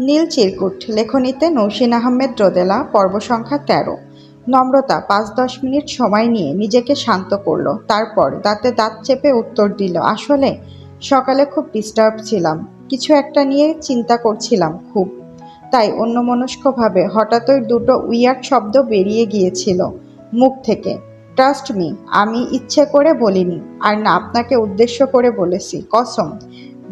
নীল চিরকুট, লেখনীতে নৌসিন আহমেদ রোদেলা, পর্ব সংখ্যা তেরো। নম্রতা, পাঁচ দশ মিনিট সময় নিয়ে নিজেকে শান্ত করল। তারপর দাঁতে দাঁত চেপে উত্তর দিল, আসলে সকালে খুব ডিস্টার্ব ছিলাম। কিছু একটা নিয়ে চিন্তা করছিলাম খুব। তাই অন্যমনস্কভাবে হঠাৎই দুটো উইয়ার্ড শব্দ বেরিয়ে গিয়েছিল মুখ থেকে। ট্রাস্ট মি আমি ইচ্ছে করে বলিনি, আর না, আপনাকে উদ্দেশ্য করে বলেছি। কসম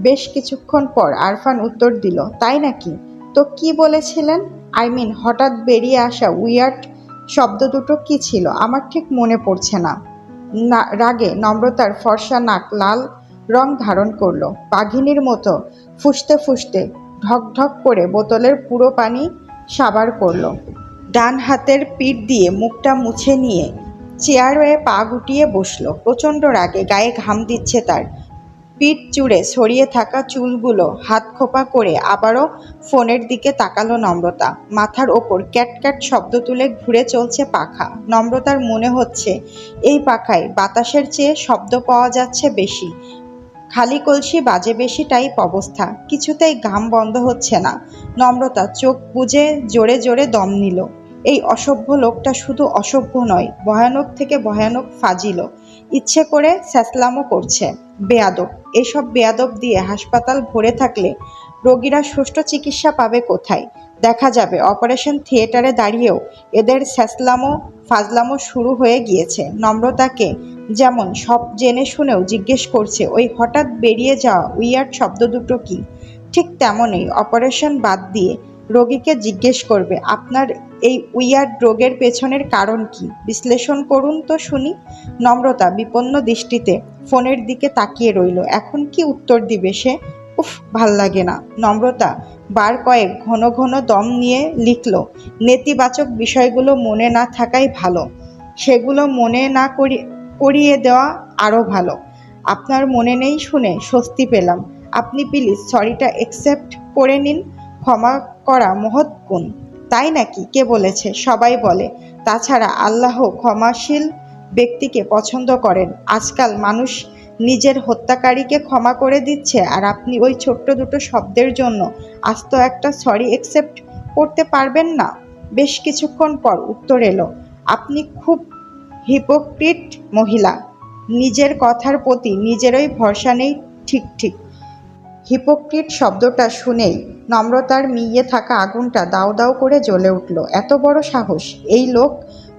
বেশ কিছুক্ষণ পর আরফান উত্তর দিল, তাই নাকি? তো কি বলেছিলেন? আই মিন হঠাৎ বেরিয়ে আসা উইয়ার্ড শব্দ দুটো কি ছিল? আমার ঠিক মনে পড়ছে না। না, রাগে নম্রতার ফর্সা নাক লাল রং ধারণ করল। বাঘিনীর মতো ফুসতে ফুসতে ঢক করে বোতলের পুরো পানি সাবার করল। ডান হাতের পিঠ দিয়ে মুখটা মুছে নিয়ে চেয়ারে পা গুটিয়ে বসল। প্রচণ্ড রাগে গায়ে ঘাম দিচ্ছে তার। পিঠ জুড়ে ছড়িয়ে থাকা চুলগুলো হাত খোপা করে আবারও ফোনের দিকে তাকালো নম্রতা। মাথার ওপর ক্যাট ক্যাট শব্দ তুলে ঘুরে চলছে পাখা। নম্রতার মনে হচ্ছে, এই পাখায় বাতাসের চেয়ে শব্দ পাওয়া যাচ্ছে বেশি। খালি কলসি বাজে বেশি টাইপ অবস্থা, কিছুতেই ঘাম বন্ধ হচ্ছে না। নম্রতা চোখ বুজে জোরে জোরে দম নিল। এই অসভ্য লোকটা শুধু অসভ্য নয়, ভয়ানক থেকে ভয়ানক ফাজিল। ইচ্ছে করে স্যাসলামও করছে। বেয়াদব। এসব বেয়াদব দিয়ে হাসপাতাল ভরে থাকলে রোগীরা সুষ্ঠু চিকিৎসা পাবে কোথায়? দেখা যাবে, অপারেশন থিয়েটারে দাঁড়িয়েও এদের স্যাসলামো ফাজলামো শুরু হয়ে গিয়েছে। নম্রতাকে যেমন সব জেনে শুনেও জিজ্ঞেস করছে, ওই হঠাৎ বেরিয়ে যাওয়া উইয়ার্ড শব্দ দুটো কি? ঠিক তেমনই অপারেশন বাদ দিয়ে রোগীকে জিজ্ঞেস করবে, আপনার এই উইয়ার্ড রোগের পেছনের কারণ কি? বিশ্লেষণ করুন তো শুনি। নম্রতা, বিপন্ন দৃষ্টিতে ফোনের দিকে তাকিয়ে রইল। এখন কি উত্তর দিবে সে? উফ, ভালো লাগে না। নম্রতা, বার কয়েক ঘন ঘন দম নিয়ে লিখল, নেতিবাচক বিষয়গুলো মনে না থাকাই ভালো। সেগুলো মনে না করি, করিয়ে দেওয়া আরও ভালো। আপনার মনে নেই শুনে স্বস্তি পেলাম। আপনি প্লিজ সরিটা অ্যাকসেপ্ট করে নিন। ক্ষমা করা মহৎ গুণ। তাই নাকি কে বলেছে? সবাই বলে। তাছাড়া আল্লাহ ক্ষমাশীল ব্যক্তিকে পছন্দ করেন। আজকাল মানুষ নিজের হত্যাকারীকে ক্ষমা করে দিচ্ছে আর আপনি ওই ছোট্ট দুটো শব্দের জন্য আস্ত একটা সরি অ্যাকসেপ্ট করতে পারবেন না। বেশ কিছুক্ষণ পর উত্তর এলো, আপনি খুব হিপোক্রিট মহিলা। নিজের কথার প্রতি নিজেরই ভরসা নেই। ঠিক ঠিক। হিপোক্রিট শব্দটা শুনেই নম্রতার মিয়ে থাকা আগুনটা দাউ দাউ করে জ্বলে উঠল। এত বড় সাহস। এই লোক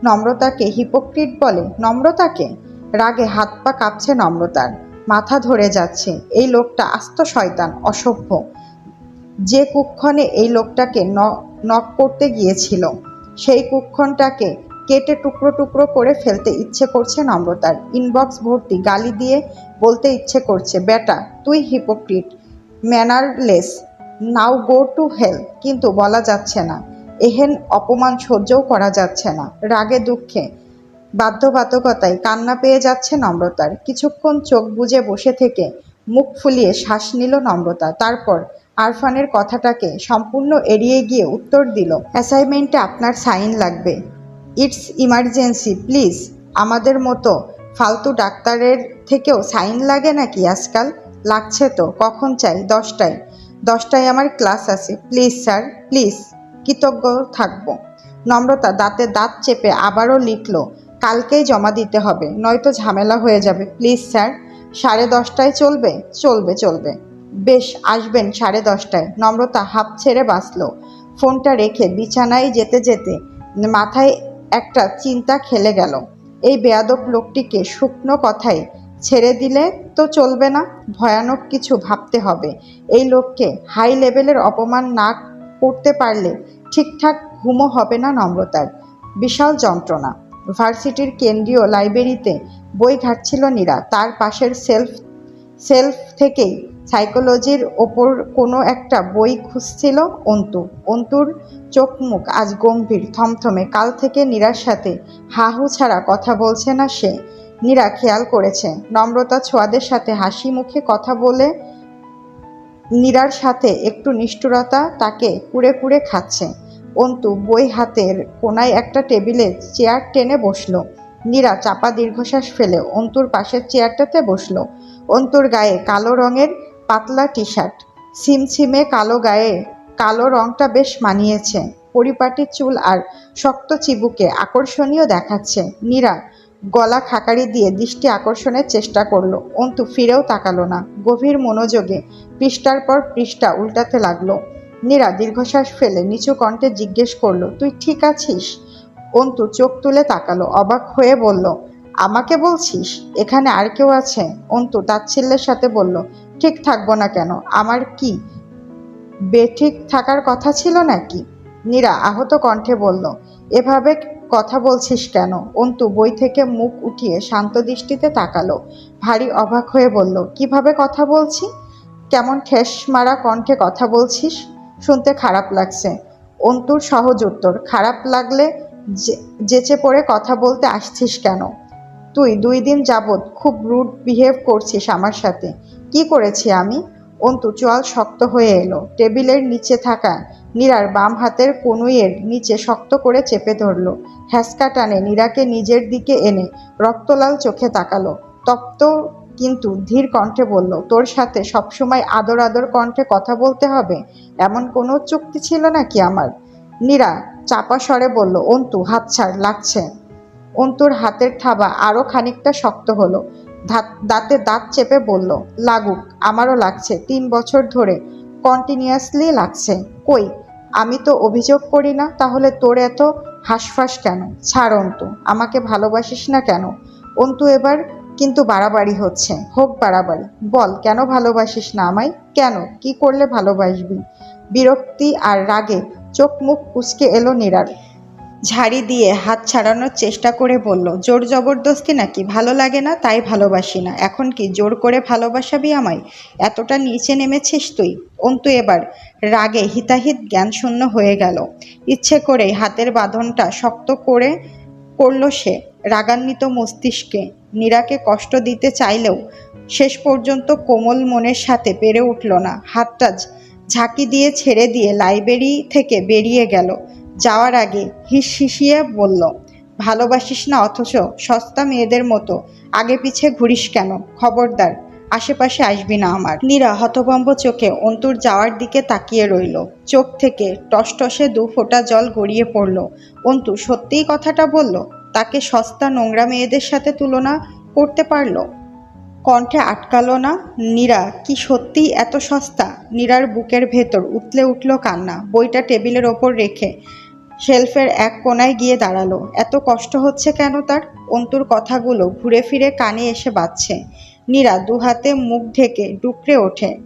নম্রতাকে হিপোক্রিট বলে। নম্রতাকে? রাগে হাত পা কাঁপছে নম্রতার। মাথা ধরে যাচ্ছে। এই লোকটা আস্ত শয়তান, অসভ্য। যে কুক্ষণে এই লোকটাকে নক করতে গিয়েছিল, সেই কুক্ষণটাকে কেটে টুকরো টুকরো করে ফেলতে ইচ্ছে করছে নম্রতার। ইনবক্স ভর্তি গালি দিয়ে বলতে ইচ্ছে করছে, বেটা, তুই hypocrite mannerless now go to hell, কিন্তু বলা যাচ্ছে না। এহেন অপমান সহ্যও করা যাচ্ছে না। রাগে দুঃখে, বাধ্যবাধকতায় কান্না পেয়ে যাচ্ছে নম্রতার। কিছুক্ষণ চোখ বুজে বসে থেকে মুখ ফুলিয়ে শ্বাস নিল নম্রতা। তারপর আরফানের কথাটাকে সম্পূর্ণ এড়িয়ে গিয়ে উত্তর দিল, অ্যাসাইনমেন্টে আপনার সাইন লাগবে। It's emergency, please. আমাদের মতো ফালতু ডাক্তারের থেকেও সাইন লাগে নাকি আজকাল? লাগছে তো, কখন চাই? দশটায়। দশটায় আমার ক্লাস আছে। প্লিজ, স্যার, প্লিজ, কৃতজ্ঞ থাকব। নম্রতা, দাঁতে দাঁত চেপে আবারও লিখল, কালকেই জমা দিতে হবে, নয়তো ঝামেলা হয়ে যাবে। প্লিজ, স্যার, সাড়ে দশটায় চলবে? চলবে চলবে। বেশ, আসবেন সাড়ে দশটায়। নম্রতা হাফ ছেড়ে বাঁচল। ফোনটা রেখে বিছানায় যেতে যেতে মাথায় একটা চিন্তা খেলে গেল। এই বেয়াদব লোকটিকে শুকনো কথায় ছেড়ে দিলে তো চলবে না, ভয়ানক কিছু ভাবতে হবে। এই লোককে হাই লেভেলের অপমান না করতে পারলে ঠিকঠাক ঘুমও হবে না নম্রতার। বিশাল যন্ত্রণা। ভার্সিটির কেন্দ্রীয় লাইব্রেরিতে বই ঘাটছিল নীরা। তার পাশের সেলফ সেলফ থেকেই সাইকোলজির ওপর কোনো একটা বই খুঁজছিল অন্তু। অন্তুর চোখ মুখ আজ গম্ভীর, থমথমে। কাল থেকে নীরার সাথে হাহু ছাড়া কথা বলছে না সে। নীরা খেয়াল করেছে। নম্রতা ছোঁয়াদের সাথে হাসি মুখে কথা বলে নীরার সাথে একটু নিষ্ঠুরতা তাকে কুড়ে কুড়ে খাচ্ছে। অন্তু বই হাতের কোনায় একটা টেবিলে চেয়ার টেনে বসল। নীরা চাপা দীর্ঘশ্বাস ফেলে অন্তুর পাশের চেয়ারটাতে বসল। অন্তুর গায়ে কালো রঙের পাতলা টি শার্ট ছিমছিমে কালো গায়ে কালো রংটা বেশ মানিয়েছে। পরিপাটি চুল আর শক্ত চিবুকে আকর্ষণীয় দেখাচ্ছে। নীরা গলা খাকারি দিয়ে দৃষ্টি আকর্ষণের চেষ্টা করল। অন্তু ফিরেও তাকালো না। গভীর মনোযোগে পৃষ্ঠার পর পৃষ্ঠা উল্টাতে লাগল। নীরা দীর্ঘশ্বাস ফেলে নিচু কণ্ঠে জিজ্ঞেস করল, তুই ঠিক আছিস? অন্তু চোখ তুলে তাকালো, অবাক হয়ে বলল, আমাকে বলছিস? এখানে আর কেউ আছে? অন্তু তাচ্ছিল্যের সাথে বলল, ঠিক থাকব না কেন? আমার কি বেঠিক থাকার কথা ছিল নাকি? নীরা আহত কণ্ঠে বলল, এভাবে কথা বলছিস কেন? অন্তু বই থেকে মুখ উঠিয়ে শান্ত দৃষ্টিতে তাকালো। ভারী অবাক হয়ে বলল, কীভাবে কথা বলছি? কেমন ঠেস মারা কণ্ঠে কথা বলছিস? শুনতে খারাপ লাগছে। অন্তুর সহজ উত্তর, খারাপ লাগলে যেচে পড়ে কথা বলতে আসছিস কেন? তুই দুই দিন যাবৎ খুব রুড বিহেভ করছিস আমার সাথে। কি করেছি আমি? অন্তু চোয়াল শক্ত হয়ে এলো। টেবিলের নিচে থাকা নীরার বাম হাতের কনুইয়ের নিচে শক্ত করে চেপে ধরলো। হ্যাসকা টানে নীরাকে নিজের দিকে এনে রক্তলাল চোখে তাকালো। তপ্ত কিন্তু ধীর কণ্ঠে বলল, তোর সাথে সবসময় আদর আদর কণ্ঠে কথা বলতে হবে? এমন কোনো চুক্তি ছিল নাকি আমার? নীরা চাপা স্বরে বলল, অন্তু, হাত ছাড়, লাগছে। অন্তুর হাতের থাবা আরও খানিকটা শক্ত হলো। দাঁতে দাঁত চেপে বলল, লাগুক, আমারও লাগছে, তিন বছর ধরে কন্টিনিউয়াসলি লাগছে। কই, আমি তো অভিযোগ করি না, তাহলে তোর এত হাঁসফাঁস কেন? ছাড় অন্তু, আমাকে ভালোবাসিস না কেন? অন্তু এবার কিন্তু বাড়াবাড়ি হচ্ছে, হোক বাড়াবাড়ি। বল, কেন ভালোবাসিস না আমায়? কেন? কি করলে ভালোবাসবি? বিরক্তি আর রাগে চোখ মুখ কুচকে এলো নীরার। ঝাড়ি দিয়ে হাত ছাড়ানোর চেষ্টা করে বলল, জোর জবরদস্তি নাকি? ভালো লাগে না, তাই ভালোবাসি না। এখন কি জোর করে ভালোবাসাবি আমায়? এতটা নিচে নেমেছিস তুই? অন্তু, এবার রাগে হিতাহিত জ্ঞানশূন্য হয়ে গেল। ইচ্ছে করে হাতের বাঁধনটা শক্ত করে করল সে। রাগান্বিত মস্তিষ্কে নীরাকে কষ্ট দিতে চাইলেও শেষ পর্যন্ত কোমল মনের সাথে পেরে উঠল না। হাতটা ঝাঁকি দিয়ে ছেড়ে দিয়ে লাইব্রেরি থেকে বেরিয়ে গেল। যাওয়ার আগে হিস হিসিয়ে বলল, ভালোবাসিস না অথচ সস্তা মেয়েদের মতো। আগে পিছে ঘুরিস কেন? খবরদার, আশেপাশে আসবি না আমার। নীরা হতভম্ব চোখে অন্তুর যাওয়ার দিকে তাকিয়ে রইল। চোখ থেকে টসটসে দু ফোঁটা জল গড়িয়ে পড়ল। অন্তু সত্যিই কথাটা বলল, তাকে সস্তা নোংরা মেয়েদের সাথে তুলনা করতে পারল? কণ্ঠে আটকালো না নীরা, কি সত্যিই এত সস্তা? নীরার বুকের ভেতর উতলে উঠল কান্না। বইটা টেবিলের ওপর রেখে শেলফের এক কোনায় গিয়ে দাঁড়াল। এত কষ্ট হচ্ছে কেন তার? অন্তুর কথাগুলো ঘুরে ফিরে কানে এসে বাজছে। নীরা দু হাতে মুখ ঢেকে ডুকরে ওঠে।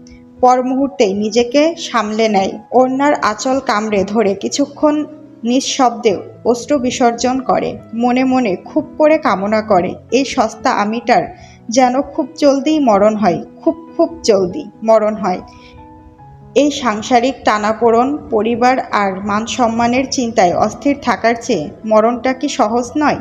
পর মুহূর্তেই নিজেকে সামলে নেয়। ওড়নার আঁচল কামড়ে ধরে কিছুক্ষণ নিঃশব্দে অস্ত্র বিসর্জন করে। মনে মনে খুব করে কামনা করে এই সস্তা আমিটার, যেন খুব জলদিই মরণ হয়, খুব খুব জলদি মরণ হয়। এই সাংসারিক টানাপোড়ন, পরিবার আর মান সম্মানের চিন্তায় অস্থির থাকার চেয়ে মরণটা কি সহজ নয়?